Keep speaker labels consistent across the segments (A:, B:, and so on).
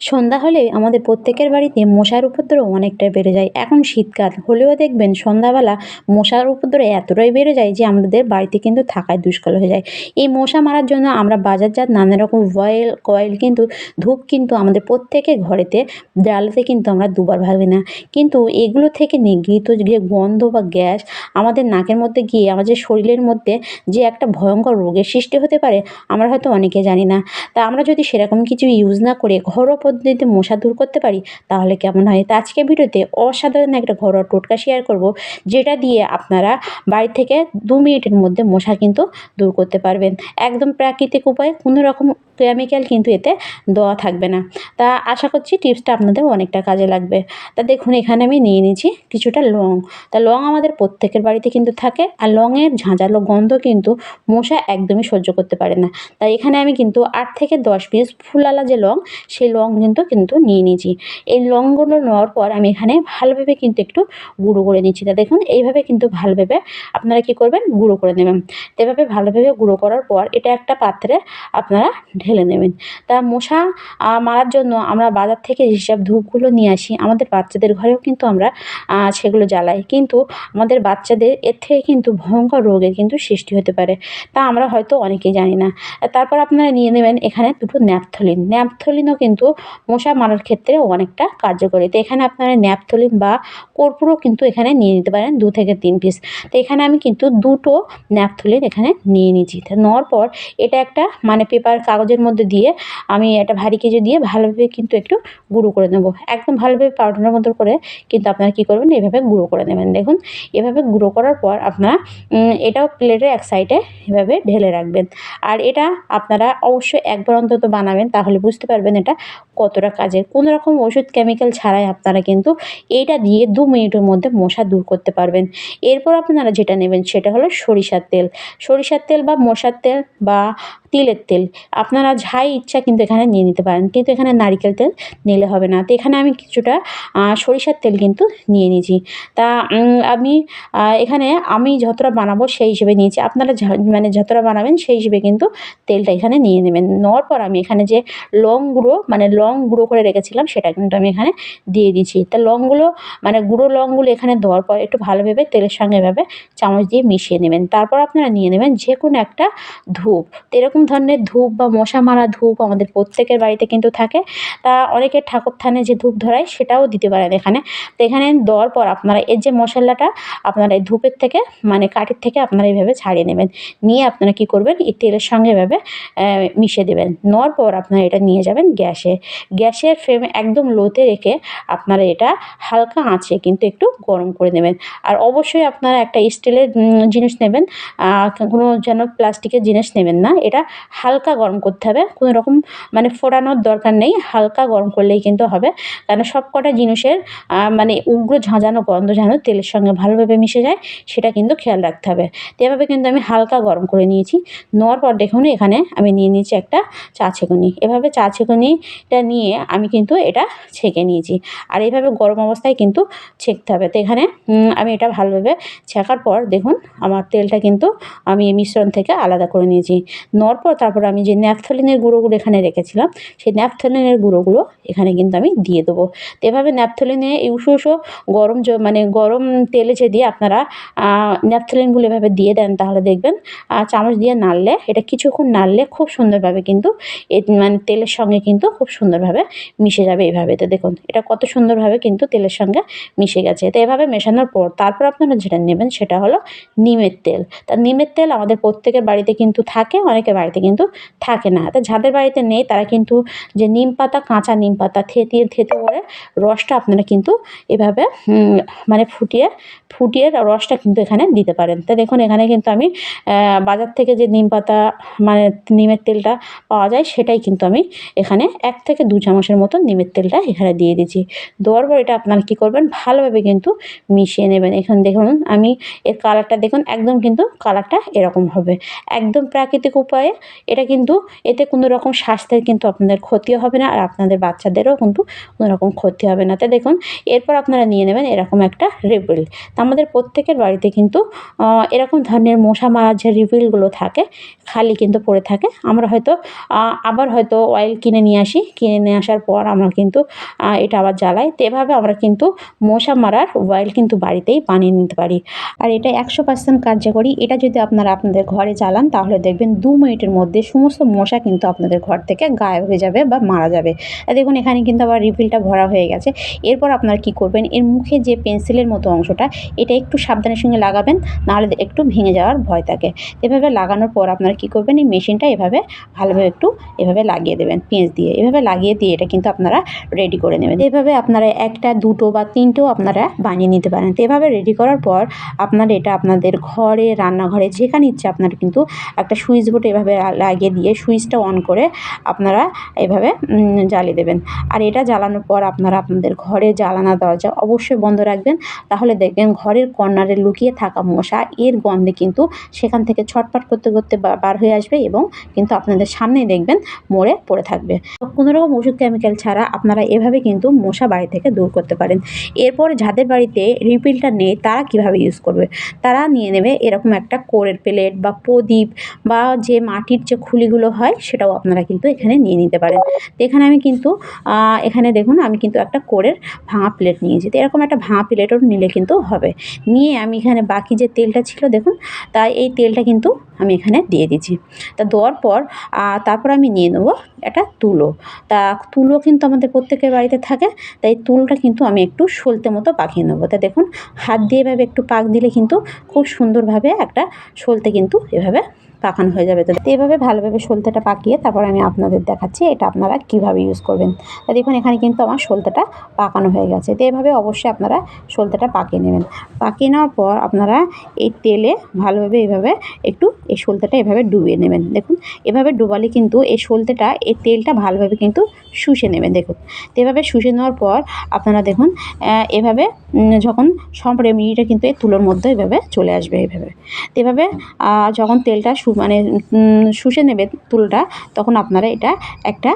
A: সন্ধ্যা হলে আমাদের প্রত্যেকের বাড়িতে মশার উপদ্রব অনেকটাই বেড়ে যায়। এখন শীতকাল, হলেও দেখবেন সন্ধ্যাবেলা মশার উপদ্রব এতটাই বেড়ে যায় যে আমাদের বাড়িতে কিন্তু থাকায় দুষ্কর হয়ে যায়। এই মশা মারার জন্য আমরা বাজারজাত নানা রকম অয়েল কয়েল কিন্তু, ধূপ কিন্তু আমাদের প্রত্যেকের ঘরেতে জ্বালাতে কিন্তু আমরা দুবার ভাবি না। কিন্তু এগুলো থেকে নিগৃহীত যে গন্ধ বা গ্যাস আমাদের নাকের মধ্যে গিয়ে, আমাদের শরীরের মধ্যে যে একটা ভয়ঙ্কর রোগের সৃষ্টি হতে পারে, আমরা হয়তো অনেকে জানি না। তা আমরা যদি সেরকম কিছু ইউজ না করে ঘরোয়া পদ্ধতিতে মশা দূর করতে পারি, তাহলে কেমন হয়? তা আজকে ভিডিওতে অসাধারণ একটা ঘরোয়া টোটকা শেয়ার করব, যেটা দিয়ে আপনারা বাড়ি থেকে দু মিনিটের মধ্যে মশা কিন্তু দূর করতে পারবেন। একদম প্রাকৃতিক উপায়ে কোনো রকম কেমিক্যাল কিন্তু এতে দেওয়া থাকবে না। তা আশা করছি টিপসটা আপনাদের অনেকটা কাজে লাগবে। তা দেখুন, এখানে আমি নিয়ে নিয়েছি কিছুটা লং। তা লং আমাদের প্রত্যেকের বাড়িতে কিন্তু থাকে আর লংয়ের ঝাঁঝালো গন্ধ কিন্তু মশা একদমই সহ্য করতে পারে না। তাই এখানে আমি কিন্তু আট থেকে দশ পিস ফুলালা যে লং, সেই লং কিন্তু কিন্তু নিয়ে নিয়েছি। এই লংগুলো নেওয়ার পর আমি এখানে ভালোভাবে কিন্তু একটু গুঁড়ো করে নিচ্ছি। তা দেখুন, এইভাবে কিন্তু ভালোভাবে আপনারা কী করবেন? গুঁড়ো করে নেবেন। এভাবে ভালোভাবে গুঁড়ো করার পর এটা একটা পাত্রে আপনারা ঢেলে নেবেন। তা মশা মারার জন্য আমরা বাজার থেকে যেসব ধূপগুলো নিয়ে আসি, আমাদের বাচ্চাদের ঘরেও কিন্তু আমরা সেগুলো জ্বালাই। কিন্তু আমাদের বাচ্চাদের, এর থেকে কিন্তু ভয়ঙ্কর রোগের কিন্তু সৃষ্টি হতে পারে। তা আমরা হয়তো অনেকেই জানি না। তারপর আপনারা নিয়ে নেবেন এখানে দুটো ন্যাপথলিন। ন্যাপথলিনও কিন্তু মশা মারার ক্ষেত্রে অনেকটা কার্যকরী। তো এখানে আপনারা ন্যাপথলিন বা কর্পূরও কিন্তু এখানে নিয়ে নিতে পারেন দু থেকে তিন পিস তো এখানে আমি কিন্তু দুটো ন্যাপথলিন এখানে নিয়ে নিয়েছি। নেওয়ার পর এটা একটা মানে পেপার, কাগজের মধ্যে দিয়ে আমি একটা ভারী কেজে দিয়ে ভালোভাবে কিন্তু একটু গুঁড়ো করে নেব। একদম ভালোভাবে পাউডারের মতো করে কিন্তু আপনারা কী করবেন? এভাবে গুঁড়ো করে নেবেন। দেখুন, এভাবে গুঁড়ো করার পর আপনারা এটাও প্লেটের এক সাইডে এভাবে ঢেলে রাখবেন। আর এটা আপনারা অবশ্যই একবার অন্তত বানাবেন, তাহলে বুঝতে পারবেন এটা কতটা কাজের। কোনো রকম ওষুধ, কেমিক্যাল ছাড়াই আপনারা কিন্তু এইটা দিয়ে দু মিনিটের মধ্যে মশা দূর করতে পারবেন। এরপর আপনারা যেটা নেবেন সেটা হলো সরিষার তেল। সরিষার তেল বা মশার তেল বা তিলের তেল। আপনারা যাই ইচ্ছা কিন্তু এখানে নিয়ে নিতে পারেন। কিন্তু এখানে নারিকেল তেল নিলে হবে না। তো এখানে আমি কিছুটা সরিষার তেল কিন্তু নিয়ে নিয়েছি। তা আমি এখানে আমি যতটা বানাবো সেই হিসেবে নিয়েছি। আপনারা মানে যতটা বানাবেন সেই হিসেবে কিন্তু তেলটা এখানে নিয়ে নেবেন। নেওয়ার পর আমি এখানে যে লং গুঁড়ো মানে লং গুঁড়ো করে রেখেছিলাম সেটা কিন্তু আমি এখানে দিয়ে দিয়েছি। তা লংগুলো মানে গুঁড়ো লংগুলো এখানে দেওয়ার পর একটু ভালোভাবে তেলের সঙ্গে এভাবে চামচ দিয়ে মিশিয়ে নেবেন। তারপর আপনারা নিয়ে নেবেন যে কোনো একটা ধূপ। এরকম ধরনের ধূপ বা মশা মারা ধূপ আমাদের প্রত্যেকের বাড়িতে কিন্তু থাকে। তা অনেকের ঠাকুর থানে যে ধূপ ধরায় সেটাও দিতে পারেন এখানে। তো এখানে দেওয়ার পর আপনারা এর যে মশলাটা আপনারা এই ধূপের থেকে মানে কাঠের থেকে আপনারা এইভাবে ছাড়িয়ে নেবেন। নিয়ে আপনারা কী করবেন? এই তেলের সঙ্গে এভাবে মিশিয়ে দেবেন। নেওয়ার পর আপনারা এটা নিয়ে যাবেন গ্যাসে। গ্যাসের ফ্লেম একদম লোতে রেখে আপনারা এটা হালকা আঁচে কিন্তু একটু গরম করে নেবেন। আর অবশ্যই আপনারা একটা স্টিলের জিনিস নেবেন। কোনো যেন প্লাস্টিকের জিনিস নেবেন না। এটা হালকা গরম করতে হবে। কোনো রকম মানে ফোড়ানোর দরকার নেই, হালকা গরম করলেই কিন্তু হবে। কেন সব কটা জিনিসের মানে উগ্র ঝাঁঝানো গন্ধ যেন তেলের সঙ্গে ভালোভাবে মিশে যায়, সেটা কিন্তু খেয়াল রাখতে হবে। তো এভাবে কিন্তু আমি হালকা গরম করে নিয়েছি। নেওয়ার পর দেখুন এখানে আমি নিয়ে নিয়েছি একটা চা ছেঁকুনি। এভাবে চা ছেঁকুনিটা নিয়ে আমি কিন্তু এটা ছেঁকে নিয়েছি। আর এইভাবে গরম অবস্থায় কিন্তু ছেঁকতে হবে। তো এখানে আমি এটা ভালোভাবে ছেঁকার পর দেখুন আমার তেলটা কিন্তু আমি এই মিশ্রণ থেকে আলাদা করে নিয়েছি। নেওয়ার পর তারপর আমি যে ন্যাপথলিনের গুঁড়োগুলো এখানে রেখেছিলাম, সেই ন্যাপথলিনের গুঁড়োগুলো এখানে কিন্তু আমি দিয়ে দেবো। তো এভাবে ন্যাপথলিনে উঁসু উঁসু গরম মানে গরম তেলে যে দিয়ে আপনারা ন্যাপথলিনগুলো এভাবে দিয়ে দেন তাহলে দেখবেন চামচ দিয়ে নাড়লে, এটা কিছুক্ষণ নাড়লে খুব সুন্দরভাবে কিন্তু মানে তেলের সঙ্গে কিন্তু খুব সুন্দরভাবে মিশে যাবে এইভাবে তো দেখুন, এটা কত সুন্দরভাবে কিন্তু তেলের সঙ্গে মিশে গেছে। তো এভাবে মেশানোর পর তারপর আপনারা যেটা নেবেন সেটা হলো নিমের তেল। তা নিমের তেল আমাদের প্রত্যেকের বাড়িতে কিন্তু থাকে, অনেকে বাড়িতে কিন্তু থাকে না। তা যাদের বাড়িতে নেই, তারা কিন্তু যে নিম পাতা, কাঁচা নিম পাতা থেতিয়ে থেতে করে রসটা আপনারা কিন্তু এভাবে মানে ফুটিয়ে ফুটিয়ে রসটা কিন্তু এখানে দিতে পারেন। তা দেখুন, এখানে কিন্তু আমি বাজার থেকে যে নিম পাতা মানে নিমের তেলটা পাওয়া যায়, সেটাই কিন্তু আমি এখানে এক থেকে দু চামচের মতো নিমের তেলটা এখানে দিয়ে দিচ্ছি দেওয়ার পর এটা আপনারা কী করবেন? ভালোভাবে কিন্তু মিশিয়ে নেবেন। এখানে দেখুন, আমি এর কালারটা দেখুন, একদম কিন্তু কালারটা এরকম হবে। একদম প্রাকৃতিক উপায়ে এটা কিন্তু এতে কোনো রকম স্বাস্থ্যের কিন্তু আপনাদের ক্ষতিও হবে না, আর আপনাদের বাচ্চাদেরও কিন্তু কোনো রকম ক্ষতি হবে না। তো দেখুন, এরপর আপনারা নিয়ে নেবেন এরকম একটা রিফিল তা আমাদের প্রত্যেকের বাড়িতে কিন্তু এরকম ধরনের মশা মারার যে রিফিলগুলো থাকে, খালি কিন্তু পড়ে থাকে। আমরা হয়তো আবার হয়তো অয়েল কিনে নিয়ে আসি, কিনে নিয়ে আসার পর আমরা কিন্তু এটা আবার জ্বালাই। তো এভাবে আমরা কিন্তু মশা মারার অয়েল কিন্তু বাড়িতেই বানিয়ে নিতে পারি। আর এটা একশো পার্সেন্ট কার্যকরী। এটা যদি আপনারা আপনাদের ঘরে জ্বালান, তাহলে দেখবেন দু মিনিটের মধ্যে সমস্ত মশা কিন্তু আপনাদের ঘর থেকে গায়েব হয়ে যাবে বা মারা যাবে। দেখুন, এখানে কিন্তু আবার রিফিলটা ভরা হয়ে গেছে। এরপর আপনারা কি করবেন? এর মুখে যে পেন্সিলের মতো অংশটা, এটা একটু সাবধানের সঙ্গে লাগাবেন, নাহলে একটু ভেঙে যাওয়ার ভয় থাকে। এভাবে লাগানোর পর আপনারা কি করবেন? এই মেশিনটা এভাবে ভালোভাবে একটু এভাবে লাগিয়ে দেবেন, পেঁচ দিয়ে। এভাবে লাগিয়ে দিয়ে এটা কিন্তু আপনারা রেডি করে নেবেন। এভাবে আপনারা একটা, দুটো বা তিনটেও আপনারা বানিয়ে নিতে পারেন। তো এভাবে রেডি করার পর আপনারা এটা আপনাদের ঘরে, রান্নাঘরে যেখানে ইচ্ছে আপনারা কিন্তু একটা সুইচ বোর্ড এভাবে লা- লাগিয়ে দিয়ে সুইচটা অন করে আপনারা এভাবে জ্বালিয়ে দেবেন। আর এটা জ্বালানোর পর আপনারা আপনাদের ঘরে জ্বালানা দরজা অবশ্যই বন্ধ রাখবেন। তাহলে দেখবেন ঘরের কর্নারে লুকিয়ে থাকা মশা এর গন্ধে কিন্তু সেখান থেকে ছটপট করতে করতে বার হয়ে আসবে এবং কিন্তু আপনাদের সামনেই দেখবেন মরে পড়ে থাকবে। কোনো রকম ওষুধ কেমিক্যাল ছাড়া আপনারা এভাবে কিন্তু মশা বাড়ি থেকে দূর করতে পারেন। এরপর যাদের বাড়িতে রিপিলটা নেই তারা কীভাবে ইউজ করবে? তারা নিয়ে নেবে এরকম একটা কোরের প্লেট বা প্রদীপ বা যে মাটির যে খুলিগুলো হয় সেটাও আপনারা কিন্তু এখানে নিয়ে নিতে পারেন। তো এখানে আমি কিন্তু এখানে দেখুন আমি কিন্তু একটা কোরের ভাঙা প্লেট নিয়েছি। তো এরকম একটা ভাঙা প্লেটও নিলে কিন্তু হবে। নিয়ে আমি এখানে বাকি যে তেলটা ছিল দেখুন, তাই এই তেলটা কিন্তু আমি এখানে দিয়ে দিচ্ছি তা দেওয়ার পর তারপর আমি নিয়ে নেব একটা তুলো। তা তুলো কিন্তু আমাদের প্রত্যেকের বাড়িতে থাকে, তাই তুলটা কিন্তু আমি একটু সলতে মতো পাকিয়ে নেব। তা দেখুন, হাত দিয়ে এভাবে একটু পাক দিলে কিন্তু খুব সুন্দরভাবে একটা সলতে কিন্তু এভাবে পাকানো হয়ে যাবে। তো এভাবে ভালোভাবে সলতেটা পাকিয়ে তারপর আমি আপনাদের দেখাচ্ছি এটা আপনারা কীভাবে ইউজ করবেন। তা দেখুন, এখানে কিন্তু আমার সলতেটা পাকানো হয়ে গেছে। তো এভাবে অবশ্যই আপনারা সলতেটা পাকিয়ে নেবেন। পাকিয়ে নেওয়ার পর আপনারা এই তেলে ভালোভাবে এভাবে একটু এই সলতেটা এভাবে ডুবিয়ে নেবেন। দেখুন, এভাবে ডুবালে কিন্তু এই সলতেটা এই তেলটা ভালোভাবে কিন্তু শুষে নেবেন। দেখুন, তো এভাবে শুষে নেওয়ার পর আপনারা দেখুন এভাবে যখন সব রেমিডিটা কিন্তু এই তুলোর মধ্যে এভাবে চলে আসবে এভাবে তো এভাবে যখন তেলটা মানে শুষে নেবে তুলটা, তখন আপনারা এটা একটা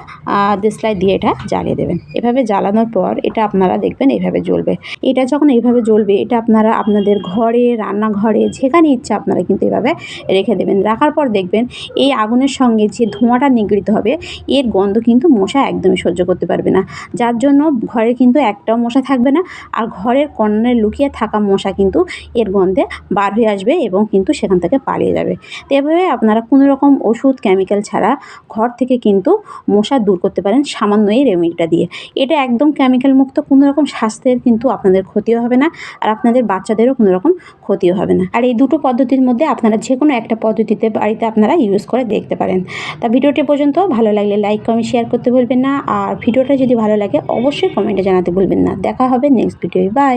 A: দেশলাই দিয়ে এটা জ্বালিয়ে দেবেন। এভাবে জ্বালানোর পর এটা আপনারা দেখবেন এভাবে জ্বলবে। এটা যখন এইভাবে জ্বলবে, এটা আপনারা আপনাদের ঘরে, রান্নাঘরে, যেখানে ইচ্ছা আপনারা কিন্তু এভাবে রেখে দেবেন। রাখার পর দেখবেন এই আগুনের সঙ্গে যে ধোঁয়াটা নিগৃহীত হবে, এর গন্ধ কিন্তু মশা একদমই সহ্য করতে পারবে না। যার জন্য ঘরে কিন্তু একটাও মশা থাকবে না, আর ঘরের কর্নারে লুকিয়ে থাকা মশা কিন্তু এর গন্ধে বার হয়ে আসবে এবং কিন্তু সেখান থেকে পালিয়ে যাবে। তো এভাবে আপনারা কোনো রকম ওষুধ কেমিক্যাল ছাড়া ঘর থেকে কিন্তু মশা দূর করতে পারেন সামান্য এই রেমিডিটা দিয়ে। এটা একদম কেমিক্যাল মুক্ত, কোনো রকম স্বাস্থ্যের কিন্তু আপনাদের ক্ষতিও হবে না আর আপনাদের বাচ্চাদেরও কোনো রকম ক্ষতিও হবে না। আর এই দুটো পদ্ধতির মধ্যে আপনারা যে কোনো একটা পদ্ধতিতে বাড়িতে আপনারা ইউজ করে দেখতে পারেন। তা ভিডিওটি পর্যন্ত, ভালো লাগলে লাইক কমেন্ট শেয়ার করতে ভুলবেন না। আর ভিডিওটা যদি ভালো লাগে, অবশ্যই কমেন্টে জানাতে ভুলবেন না। দেখা হবে নেক্সট ভিডিও বাই